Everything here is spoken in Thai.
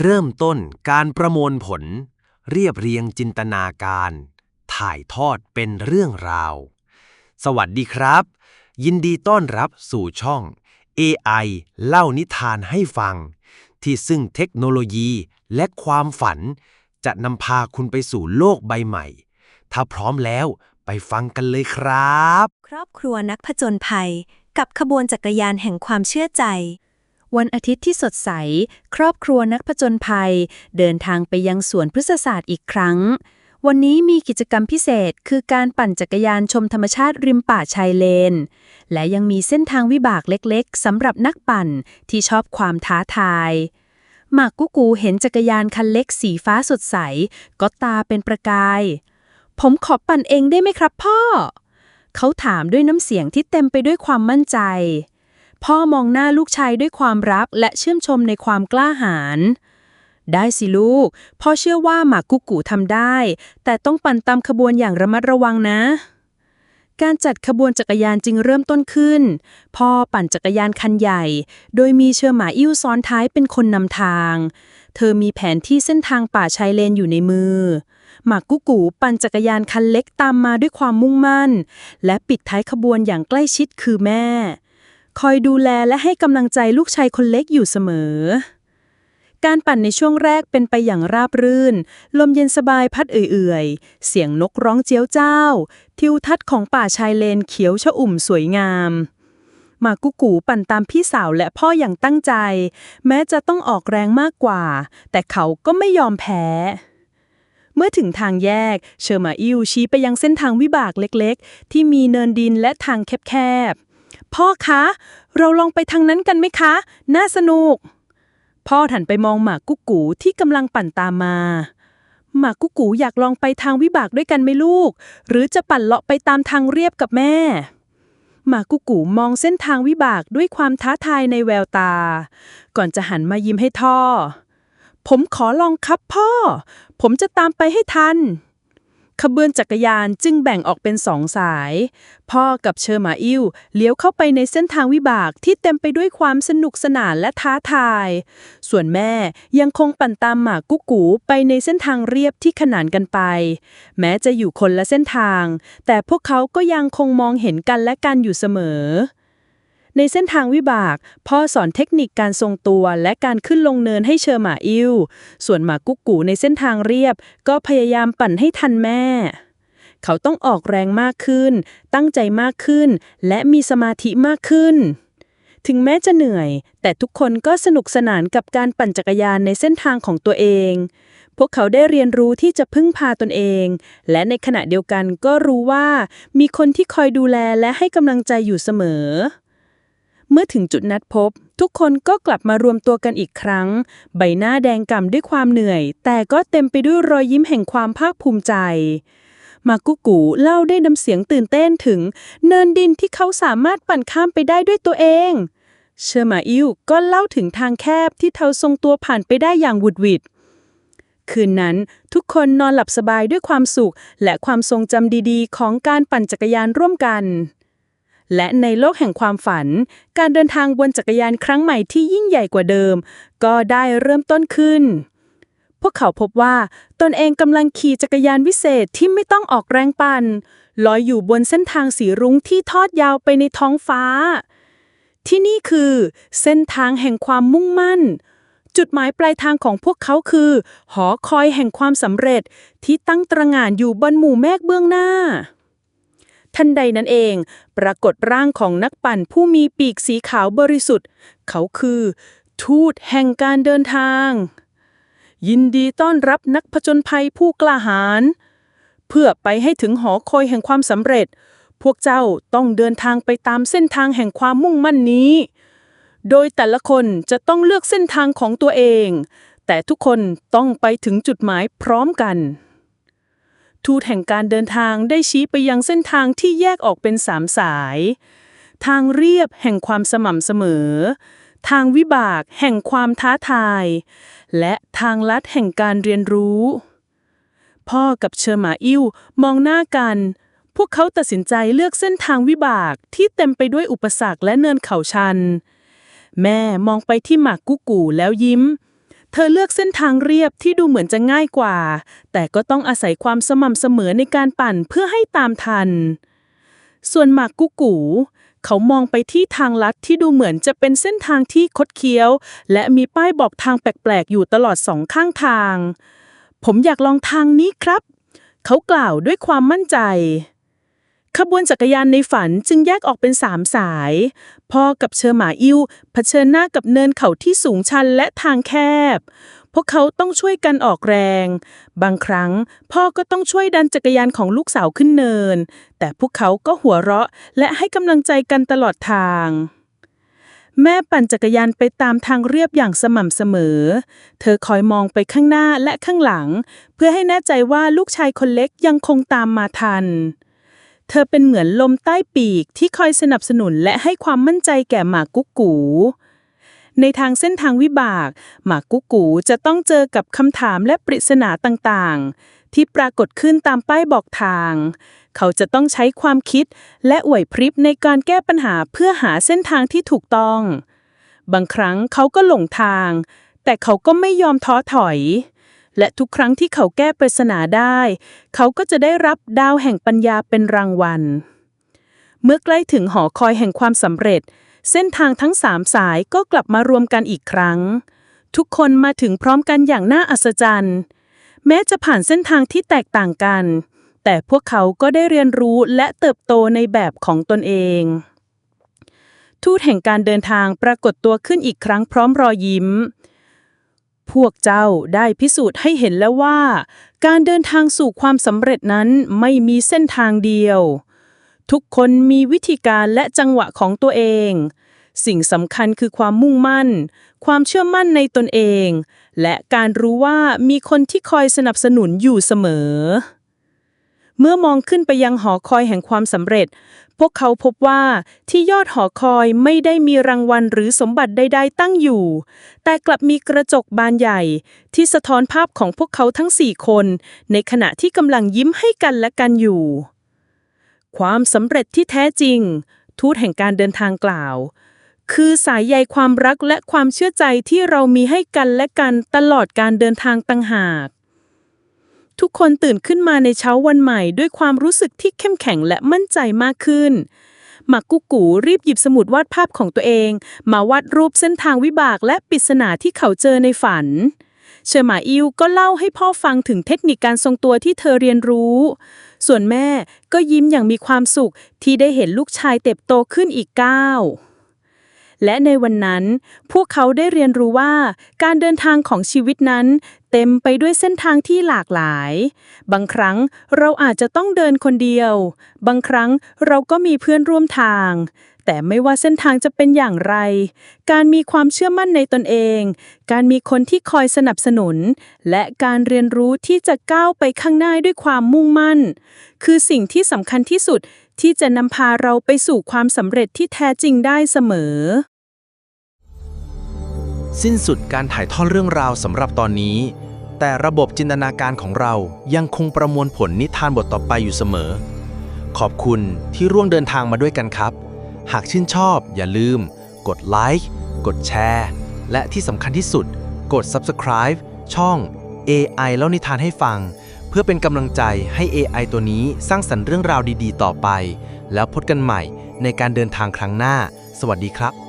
เริ่มต้นการประมวลผล เรียบเรียงจินตนาการ ถ่ายทอดเป็นเรื่องราว สวัสดีครับ ยินดีต้อนรับสู่ช่อง AI เล่านิทานให้ฟัง ที่ซึ่งเทคโนโลยีและความฝัน จะนำพาคุณไปสู่โลกใบใหม่ ถ้าพร้อมแล้วไปฟังกันเลยครับ ครอบครัวนักผจญภัย กับขบวนจักรยานแห่งความเชื่อใจ วันอาทิตย์ที่สดใส ครอบครัวนักผจญภัย เดินทางไปยังสวนพฤกษศาสตร์อีกครั้ง วันนี้มีกิจกรรมพิเศษ คือการปั่นจักรยานชมธรรมชาติริมป่าชายเลน และยังมีเส้นทางวิบากเล็กๆสำหรับนักปั่นที่ชอบความท้าทายหมากกุกูเห็นจักรยานคันเล็กสีฟ้าสดใส ก็ตาเป็นประกาย ผมขอปั่นเองได้ไหมครับพ่อ เขาถามด้วยน้ำเสียงที่เต็มไปด้วยความมั่นใจ พ่อมองหน้าลูกชายด้วยความรักและชื่นชมในความกล้าหาญได้สิลูก พ่อเชื่อว่าหมากกุกูทำได้ แต่ต้องปั่นตามขบวนอย่างระมัดระวังนะ การจัดขบวนจักรยานจึงเริ่มต้นขึ้น พ่อปั่นจักรยานคันใหญ่ โดยมีเชอร์หมาอิ่วซ้อนท้ายเป็นคนนำทาง เธอมีแผนที่เส้นทางป่าชายเลนอยู่ในมือ หมากกุกูปั่นจักรยานคันเล็กตามมาด้วยความมุ่งมั่น และปิดท้ายขบวนอย่างใกล้ชิดคือแม่ คอยดูแลและให้กำลังใจลูกชายคนเล็กอยู่เสมอ การปั่นในช่วงแรกเป็นไปอย่างราบรื่น ลมเย็นสบายพัดเอื่อยๆ เสียงนกร้องเจียวเจ้า ทิวทัศน์ของป่าชายเลนเขียวชอุ่มสวยงาม มากุกูปั่นตามพี่สาวและพ่ออย่างตั้งใจ แม้จะต้องออกแรงมากกว่า แต่เขาก็ไม่ยอมแพ้เมื่อถึงทางแยก เชอร์มาอิวชี้ไปยังเส้นทางวิบากเล็กๆ ที่มีเนินดินและทางแคบๆ พ่อคะ เราลองไปทางนั้นกันไหมคะ น่าสนุก พ่อหันไปมองหมากุ๊กกูที่กำลังปั่นตามมา หมากุ๊กกูอยากลองไปทางวิบากด้วยกันไหมลูก หรือจะปั่นเลาะไปตามทางเรียบกับแม่ หมากกุ๊กกูมองเส้นทางวิบากด้วยความท้าทายในแววตา ก่อนจะหันมายิ้มให้ท่อ ผมขอลองครับพ่อ ผมจะตามไปให้ทัน ขบวนจักรยานจึงแบ่งออกเป็นสองสาย พ่อกับเชอร์มาอิวเลี้ยวเข้าไปในเส้นทางวิบากที่เต็มไปด้วยความสนุกสนานและท้าทาย ส่วนแม่ยังคงปั่นตามหมากกุ๊กกูไปในเส้นทางเรียบที่ขนานกันไป แม้จะอยู่คนละเส้นทาง แต่พวกเขาก็ยังคงมองเห็นกันและกันอยู่เสมอ ในเส้นทางวิบาก พ่อสอนเทคนิคการทรงตัวและการขึ้นลงเนินให้เชอร์หมาอิวส่วนหมากุ๊กกูในเส้นทางเรียบ ก็พยายามปั่นให้ทันแม่ เขาต้องออกแรงมากขึ้น ตั้งใจมากขึ้น และมีสมาธิมากขึ้น ถึงแม้จะเหนื่อย แต่ทุกคนก็สนุกสนานกับการปั่นจักรยานในเส้นทางของตัวเองพวกเขาได้เรียนรู้ที่จะพึ่งพาตนเอง และในขณะเดียวกันก็รู้ว่า มีคนที่คอยดูแลและให้กำลังใจอยู่เสมอ เมื่อถึงจุดนัดพบ ทุกคนก็กลับมารวมตัวกันอีกครั้ง ใบหน้าแดงก่ำด้วยความเหนื่อย แต่ก็เต็มไปด้วยรอยยิ้มแห่งความภาคภูมิใจ มากุกูเล่าได้น้ำเสียงตื่นเต้นถึง เนินดินที่เขาสามารถปั่นข้ามไปได้ด้วยตัวเองเชอร์มาอิวก็เล่าถึงทางแคบที่เขาทรงตัวผ่านไปได้อย่างวุดวิดคืนนั้นทุกคนนอนหลับสบายด้วยความสุข และความทรงจำดีๆ ของการปั่นจักรยานร่วมกัน และในโลกแห่งความฝัน การเดินทางบนจักรยานครั้งใหม่ที่ยิ่งใหญ่กว่าเดิม ก็ได้เริ่มต้นขึ้น พวกเขาพบว่าตนเองกำลังขี่จักรยานวิเศษที่ไม่ต้องออกแรงปั่นลอยอยู่บนเส้นทางสีรุ้งที่ทอดยาวไปในท้องฟ้า ที่นี่คือ เส้นทางแห่งความมุ่งมั่น จุดหมายปลายทางของพวกเขาคือ หอคอยแห่งความสำเร็จที่ตั้งตระหง่านอยู่บนหมู่เมฆเบื้องหน้า ทันใดนั้นเอง ปรากฏร่างของนักปั่นผู้มีปีกสีขาวบริสุทธิ์ เขาคือ ทูตแห่งการเดินทาง ยินดีต้อนรับนักผจญภัยผู้กล้าหาญเพื่อไปให้ถึงหอคอยแห่งความสำเร็จ พวกเจ้าต้องเดินทางไปตามเส้นทางแห่งความมุ่งมั่นนี้ โดยแต่ละคนจะต้องเลือกเส้นทางของตัวเอง แต่ทุกคนต้องไปถึงจุดหมายพร้อมกัน ทูตแห่งการเดินทางได้ชี้ไปยังเส้นทางที่แยกออกเป็นสามสาย ทางเรียบแห่งความสม่ำเสมอ ทางวิบากแห่งความท้าทาย และทางลัดแห่งการเรียนรู้ พ่อกับเชอร์มาอิ้วมองหน้ากัน พวกเขาตัดสินใจเลือกเส้นทางวิบากที่เต็มไปด้วยอุปสรรคและเนินเขาชัน แม่มองไปที่หมากกุกูแล้วยิ้ม เธอเลือกเส้นทางเรียบที่ดูเหมือนจะง่ายกว่า แต่ก็ต้องอาศัยความสม่ำเสมอในการปั่นเพื่อให้ตามทัน ส่วนหมากกุกู เขามองไปที่ทางลัดที่ดูเหมือนจะเป็นเส้นทางที่คดเคี้ยว และมีป้ายบอกทางแปลกๆ อยู่ตลอดสองข้างทาง ผมอยากลองทางนี้ครับ เขากล่าวด้วยความมั่นใจ ขบวนจักรยานในฝันจึงแยกออกเป็นสามสาย พ่อกับเชอหมาอิ้วเผชิญหน้ากับเนินเขาที่สูงชันและทางแคบ พวกเขาต้องช่วยกันออกแรง บางครั้ง พ่อก็ต้องช่วยดันจักรยานของลูกสาวขึ้นเนิน แต่พวกเขาก็หัวเราะและให้กำลังใจกันตลอดทางแม่ปั่นจักรยานไปตามทางเรียบอย่างสม่ำเสมอ เธอคอยมองไปข้างหน้าและข้างหลัง เพื่อให้แน่ใจว่าลูกชายคนเล็กยังคงตามมาทัน เธอเป็นเหมือนลมใต้ปีกที่คอยสนับสนุนและให้ความมั่นใจแก่หมากกุ๊กกูในทางเส้นทางวิบาก หมากกุ๊กกูจะต้องเจอกับคำถามและปริศนาต่างๆ ที่ปรากฏขึ้นตามป้ายบอกทาง เขาจะต้องใช้ความคิดและไหวพริบในการแก้ปัญหาเพื่อหาเส้นทางที่ถูกต้อง บางครั้งเขาก็หลงทาง แต่เขาก็ไม่ยอมท้อถอย และทุกครั้งที่เขาแก้ปริศนาได้ เขาก็จะได้รับดาวแห่งปัญญาเป็นรางวัล เมื่อใกล้ถึงหอคอยแห่งความสำเร็จ เส้นทางทั้งสามสายก็กลับมารวมกันอีกครั้ง ทุกคนมาถึงพร้อมกันอย่างน่าอัศจรรย์ แม้จะผ่านเส้นทางที่แตกต่างกัน แต่พวกเขาก็ได้เรียนรู้และเติบโตในแบบของตนเองทูตแห่งการเดินทางปรากฏตัวขึ้นอีกครั้งพร้อมรอยยิ้ม พวกเจ้าได้พิสูจน์ให้เห็นแล้วว่า การเดินทางสู่ความสำเร็จนั้นไม่มีเส้นทางเดียว ทุกคนมีวิธีการและจังหวะของตัวเอง สิ่งสำคัญคือความมุ่งมั่น ความเชื่อมั่นในตนเอง และการรู้ว่ามีคนที่คอยสนับสนุนอยู่เสมอ เมื่อมองขึ้นไปยังหอคอยแห่งความสำเร็จ วกเขาพบว่าที่ยอดหอคอยไม่ได้มีรางวัลหรือสมบัติใดๆตั้งอยู่ แต่กลับมีกระจกบานใหญ่ ที่สะท้อนภาพของพวกเขาทั้งสี่คน ในขณะที่กำลังยิ้มให้กันและกันอยู่ ความสำเร็จที่แท้จริง ทูตแห่งการเดินทางกล่าว คือสายใยความรักและความเชื่อใจที่เรามีให้กันและกันตลอดการเดินทางต่างหาก ทุกคนตื่นขึ้นมาในเช้าวันใหม่ด้วยความรู้สึกที่เข้มแข็งและมั่นใจมากขึ้นหมากกุกูรีบหยิบสมุดวาดภาพของตัวเอง มาวาดรูปเส้นทางวิบากและปริศนาที่เขาเจอในฝัน เชอร์หมาอิวก็เล่าให้พ่อฟังถึงเทคนิคการทรงตัวที่เธอเรียนรู้ ส่วนแม่ก็ยิ้มอย่างมีความสุขที่ได้เห็นลูกชายเติบโตขึ้นอีกก้าว และในวันนั้น พวกเขาได้เรียนรู้ว่า การเดินทางของชีวิตนั้น เต็มไปด้วยเส้นทางที่หลากหลาย บางครั้งเราอาจจะต้องเดินคนเดียว บางครั้งเราก็มีเพื่อนร่วมทาง แต่ไม่ว่าเส้นทางจะเป็นอย่างไร การมีความเชื่อมั่นในตนเอง การมีคนที่คอยสนับสนุน และการเรียนรู้ที่จะก้าวไปข้างหน้าด้วยความมุ่งมั่น คือสิ่งที่สำคัญที่สุดที่จะนำพาเราไปสู่ความสำเร็จที่แท้จริงได้เสมอ สิ้นสุดการถ่ายทอดเรื่องราวสำหรับตอนนี้ แต่ระบบจินตนาการของเรายังคงประมวลผลนิทานบทต่อไปอยู่เสมอ ขอบคุณที่ร่วมเดินทางมาด้วยกันครับ หากชื่นชอบอย่าลืม กดไลค์กดแชร์ และที่สำคัญที่สุด กด Subscribe ช่อง AI เล่านิทานให้ฟัง เพื่อเป็นกำลังใจให้ AI ตัวนี้สร้างสรรค์เรื่องราวดี ๆ ต่อไป แล้วพบกันใหม่ในการเดินทางครั้งหน้า สวัสดีครับ